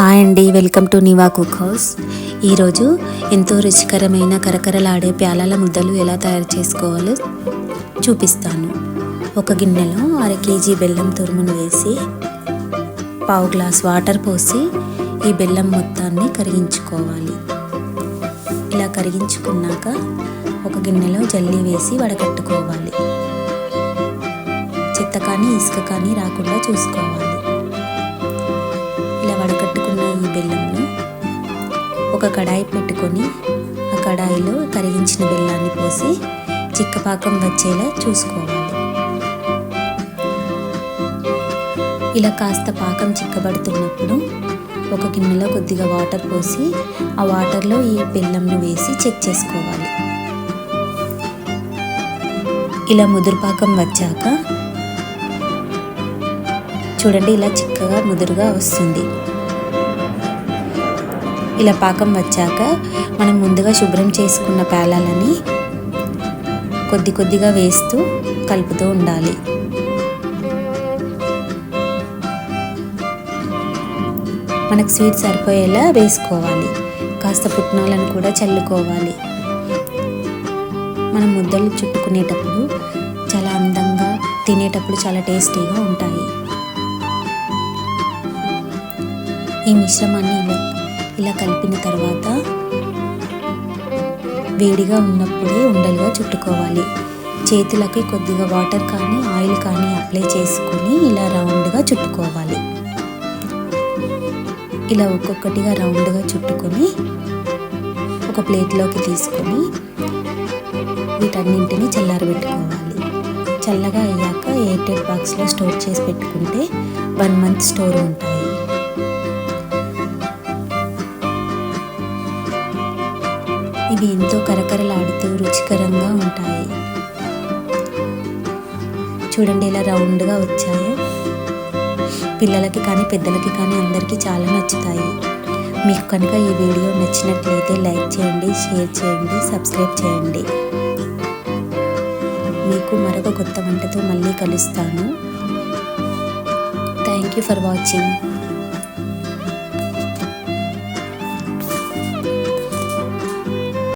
Hi అండి welcome to Niva cook house. ఈరోజు ఎంతో రుచికరమైన కరకరలాడే ప్యాలాల ముద్దలు ఎలా తయారు చేసుకోవాలో చూపిస్తాను. ఒక గిన్నెలో అర కేజీ బెల్లం తురుమును వేసి పావు గ్లాస్ వాటర్ పోసి ఈ బెల్లం మొత్తాన్ని కరిగించుకోవాలి. ఇలా కరిగించుకున్నాక ఒక గిన్నెలో జల్లి వేసి వడగట్టుకోవాలి. చెత్త కానీ ఇసుక కానీ రాకుండా చూసుకోవాలి. బెల్లంను ఒక కడాయి పెట్టుకొని ఆ కడాయిలో కరిగించిన బెల్లాన్ని పోసి చిక్కపాకం వచ్చేలా చూసుకోవాలి. ఇలా కాస్త పాకం చిక్కబడుతున్నప్పుడు ఒక గిన్నెలో కొద్దిగా వాటర్ పోసి ఆ వాటర్లో ఈ బెల్లంను వేసి చెక్ చేసుకోవాలి. ఇలా ముదురుపాకం వచ్చాక చూడండి ఇలా చిక్కగా ముదురుగా వస్తుంది. ఇలా పాకం వచ్చాక మనం ముందుగా శుభ్రం చేసుకున్న పేలాలని కొద్ది కొద్దిగా వేస్తూ కలుపుతూ ఉండాలి. మనకు స్వీట్ సరిపోయేలా వేసుకోవాలి. కాస్త పుట్నాలను కూడా చల్లుకోవాలి. మనం ముద్దలు చుట్టుకునేటప్పుడు చాలా అందంగా తినేటప్పుడు చాలా టేస్టీగా ఉంటాయి. ఈ మిశ్రమాన్ని ఇలా కలిపిన తర్వాత వేడిగా ఉన్నప్పుడే ఉండలుగా చుట్టుకోవాలి. చేతులకి కొద్దిగా వాటర్ కానీ ఆయిల్ కానీ అప్లై చేసుకొని ఇలా రౌండ్గా చుట్టుకోవాలి. ఇలా ఒక్కొక్కటిగా రౌండ్గా చుట్టుకొని ఒక ప్లేట్లోకి తీసుకొని వీటన్నింటినీ చల్లారబెట్టుకోవాలి. చల్లగా అయ్యాక ఎయిర్టెడ్ బాక్స్లో స్టోర్ చేసి పెట్టుకుంటే వన్ మంత్ స్టోర్ ఉంటాయి. ఇవి ఎంతో కరకరలాడుతూ రుచికరంగా ఉంటాయి. చూడండి ఇలా రౌండ్గా వచ్చాయో. పిల్లలకి కానీ పెద్దలకి కానీ అందరికీ చాలా నచ్చుతాయి. మీకు కనుక ఈ వీడియో నచ్చినట్లయితే లైక్ చేయండి షేర్ చేయండి సబ్స్క్రైబ్ చేయండి. మీకు మరొక కొత్త వంటతో మళ్ళీ కలుస్తాను. Thank you for watching.